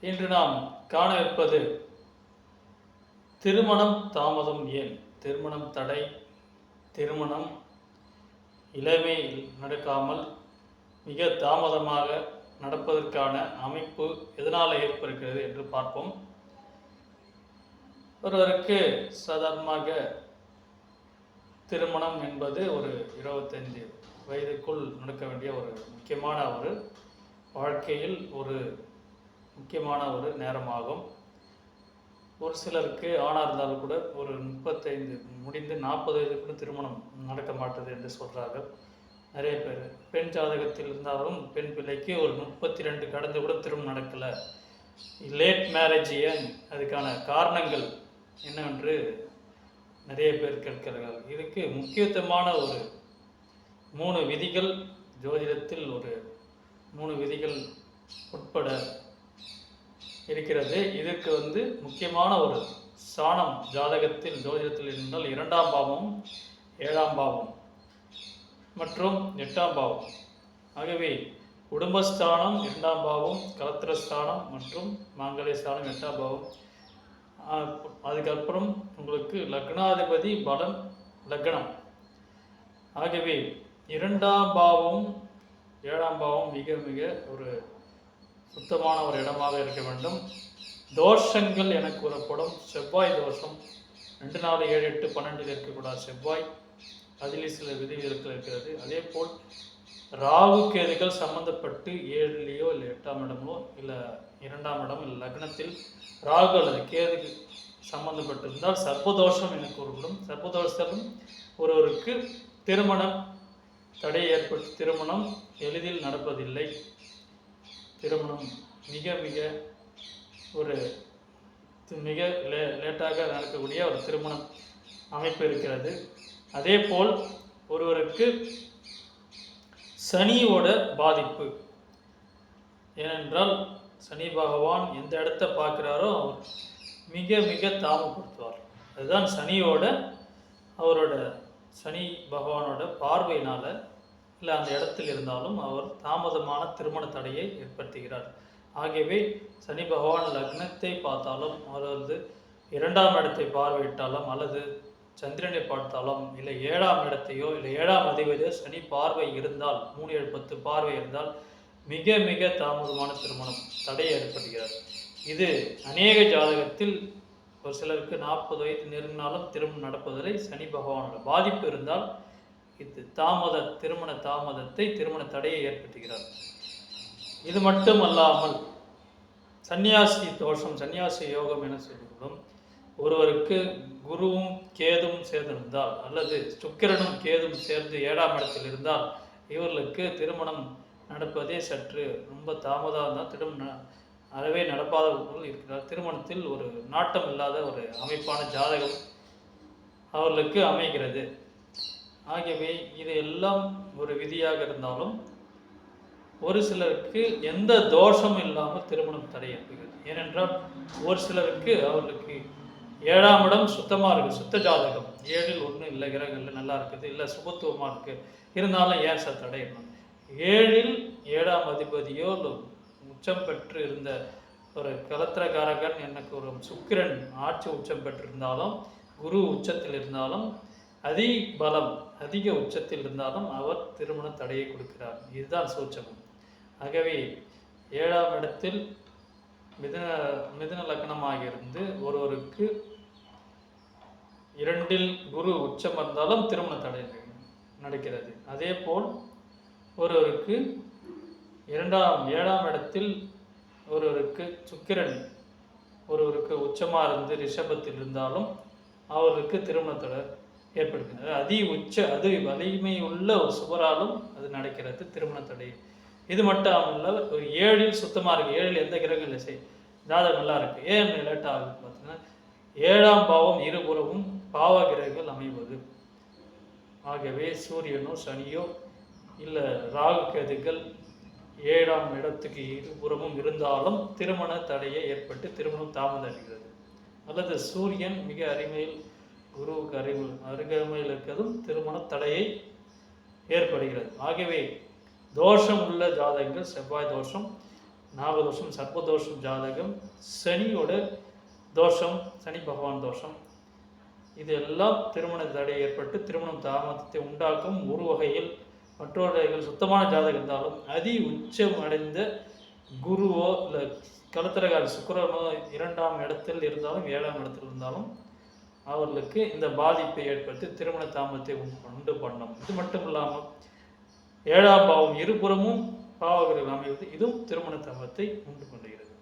இன்று நாம் காண இருப்பது திருமணம் தாமதம் ஏன்? திருமணம் தடை திருமணம் இளமையில் நடக்காமல் மிக தாமதமாக நடப்பதற்கான அமைப்பு எதனால் ஏற்படுகிறது என்று பார்ப்போம். ஒருவருக்கு சாதாரணமாக திருமணம் என்பது ஒரு இருபத்தைந்து வயதுக்குள் நடக்க வேண்டிய ஒரு முக்கியமான ஒரு வாழ்க்கையில் ஒரு முக்கியமான ஒரு நேரமாகும். ஒரு சிலருக்கு ஆணாக இருந்தாலும் கூட ஒரு முப்பத்தைந்து முடிந்து நாற்பது வயதுக்குள்ள திருமணம் நடக்க மாட்டது என்று சொல்கிறார்கள் நிறைய பேர். பெண் ஜாதகத்தில் இருந்தாலும் பெண் பிள்ளைக்கு ஒரு முப்பத்தி ரெண்டு கடந்து கூட திருமணம் நடக்கலை. லேட் மேரேஜ் ஏன்? அதுக்கான காரணங்கள் என்னவென்று நிறைய பேர் கேட்கிறார்கள். இதுக்கு முக்கியத்துவமான ஒரு மூணு விதிகள் ஜோதிடத்தில் ஒரு மூணு விதிகள் உட்பட இருக்கிறது. இதற்கு வந்து முக்கியமான ஒரு சாணம் ஜாதகத்தில் ஜோதிடத்தில் இருந்தால் இரண்டாம் பாவம் ஏழாம் பாவம் மற்றும் எட்டாம் பாவம். ஆகவே குடும்பஸ்தானம் இரண்டாம் பாவம் கலத்திரஸ்தானம் மற்றும் மாங்கல்யஸ்தானம் எட்டாம் பாவம். அதுக்கப்புறம் உங்களுக்கு லக்னாதிபதி பலன் லக்னம். ஆகவே இரண்டாம் பாவம் ஏழாம் பாவம் மிக மிக ஒரு சுத்தமான ஒரு இடமாக இருக்க வேண்டும். தோஷங்கள் என கூறப்படும். செவ்வாய் தோஷம். ரெண்டு நாலு ஏழு எட்டு பன்னெண்டில் இருக்கக்கூடாது. செவ்வாய் அதிலே சில விதிவிலக்கள் இருக்கிறது. அதே போல் ராகு கேதுகள் சம்பந்தப்பட்டு ஏழுலேயோ இல்லை எட்டாம் இடமோ இல்லை இரண்டாம் இடம் இல்லை லக்னத்தில் ராகு அல்லது கேது சம்பந்தப்பட்டிருந்தால் சர்ப்பதோஷம் என கூறப்படும். சர்ப்பதோஷத்திலும் ஒருவருக்கு திருமணம் தடை ஏற்பட்டு திருமணம் எளிதில் நடப்பதில்லை. திருமணம் மிக மிக ஒரு மிக லே லேட்டாக நடக்கக்கூடிய ஒரு திருமணம் அமைப்பு இருக்கிறது. அதே போல் ஒருவருக்கு சனியோட பாதிப்பு. ஏனென்றால் சனி பகவான் எந்த இடத்த பார்க்குறாரோ அவர் மிக மிக தாமப்படுத்துவார். அதுதான் சனியோட அவரோட சனி பகவானோட பார்வையினால் இல்லை அந்த இடத்தில் இருந்தாலும் அவர் தாமதமான திருமண தடையை ஏற்படுத்துகிறார். ஆகவே சனி பகவான் லக்னத்தை பார்த்தாலும் அதாவது இரண்டாம் இடத்தை பார்வையிட்டாலும் அல்லது சந்திரனை பார்த்தாலும் இல்லை ஏழாம் இடத்தையோ இல்லை ஏழாம் அதிபதியோ சனி பார்வை இருந்தால் மூணு ஏழு பத்து பார்வை இருந்தால் மிக மிக தாமதமான திருமணம் தடை ஏற்படுகிறது இது அநேக ஜாதகத்தில் ஒரு சிலருக்கு நாற்பது வயது நெருங்கினாலும் திருமணம் நடப்பதில்லை. சனி பகவானோட பாதிப்பு இருந்தால் இது தாமத திருமண தாமதத்தை திருமண தடையை ஏற்படுத்துகிறார். இது மட்டும் அல்லாமல் சன்னியாசி தோஷம் சந்நியாசி யோகம் என சொல்லப்படும் ஒருவருக்கு குருவும் கேதும் சேர்ந்திருந்தால் அல்லது சுக்கிரனும் கேதும் சேர்ந்து ஏழாம் இடத்தில் இருந்தால் இவர்களுக்கு திருமணம் நடப்பதே சற்று ரொம்ப தாமதம் தான் திருமணம் அறவே நடப்பாதவர்கள் இருக்கிறார். திருமணத்தில் ஒரு நாட்டம் இல்லாத ஒரு அமைப்பான ஜாதகம் அவர்களுக்கு அமைகிறது. ஆகவே இது எல்லாம் ஒரு விதியாக இருந்தாலும் ஒரு சிலருக்கு எந்த தோஷமும் இல்லாமல் திருமணம் தடையாகிறது ஏனென்றால் ஒரு சிலருக்கு அவர்களுக்கு ஏழாம் இடம் சுத்தமாக இருக்குது சுத்த ஜாதகம். ஏழில் ஒன்றும் இல்லை கிரகங்கள் நல்லா இருக்குது இல்லை சுபத்துவமாக இருக்குது இருந்தாலும் ஏன் சார் தடையணும் ஏழில் ஏழாம் அதிபதியோ இல்லை உச்சம் பெற்று இருந்த ஒரு கலத்திரகாரகன் எனக்கு ஒரு சுக்கிரன் ஆட்சி உச்சம் பெற்றிருந்தாலும் குரு உச்சத்தில் இருந்தாலும் அதி பலம் அதிக உச்சத்தில் இருந்தாலும் அவர் திருமண தடையை கொடுக்கிறார். இதுதான் சூச்சகம் ஆகவே ஏழாம் இடத்தில் மிதுன மிதன லக்னமாக இருந்து ஒருவருக்கு இரண்டில் குரு உச்சம் இருந்தாலும் திருமண தடை நடக்கிறது. அதே போல் ஒருவருக்கு இரண்டாம் ஏழாம் இடத்தில் ஒருவருக்கு சுக்கிரன் ஒருவருக்கு உச்சமாக இருந்து ரிஷபத்தில் இருந்தாலும் அவருக்கு திருமணத்தோட ஏற்படுகிறது அதி உச்ச அது வலிமை உள்ள ஒரு சுவராலும் அது நடக்கிறது திருமண தடை இது மட்டும் இல்லை ஒரு ஏழில் சுத்தமாக இருக்குது ஏழில் எந்த கிரகங்கள் இசை? ஜாதகம் நல்லா இருக்குது ஏன் லேட் ஆகுது பார்த்தீங்கன்னா ஏழாம் பாவம் இருபுறமும் பாவ கிரகங்கள் அமைவது. ஆகவே சூரியனோ சனியோ இல்லை ராகு கேதுக்கள் ஏழாம் இடத்துக்கு இருபுறமும் இருந்தாலும் திருமண தடையை ஏற்பட்டு திருமணம் தாமதமாகிறது அல்லது சூரியன் மிக அருமையில் குருவுக்கு அருகில் அருகாமையில் இருக்கிறதும் திருமண தடையை ஏற்படுகிறது. ஆகவே தோஷம் உள்ள ஜாதகங்கள் செவ்வாய் தோஷம் நாகதோஷம் சர்ப்பதோஷம் ஜாதகம் சனியோட தோஷம் சனி பகவான் தோஷம் இது எல்லாம் திருமண தடை ஏற்பட்டு திருமணம் தாமதத்தை உண்டாக்கும் ஒரு வகையில் மற்றவர்கள் சுத்தமான ஜாதகம் இருந்தாலும் அதி உச்சம் அடைந்த குருவோ இல்லை கலத்திரகாரி சுக்கரனோ இரண்டாம் இடத்தில் இருந்தாலும் ஏழாம் இடத்தில் இருந்தாலும் அவர்களுக்கு இந்த பாதிப்பை ஏற்படுத்தி திருமண தாமத்தை உண்டு பண்ணும். இது மட்டும் இல்லாமல் ஏழாம் பாவம் இருபுறமும் பாவகர்கள் அமைவது இதுவும் திருமண தாமத்தை உண்டு பண்ணுகிறது.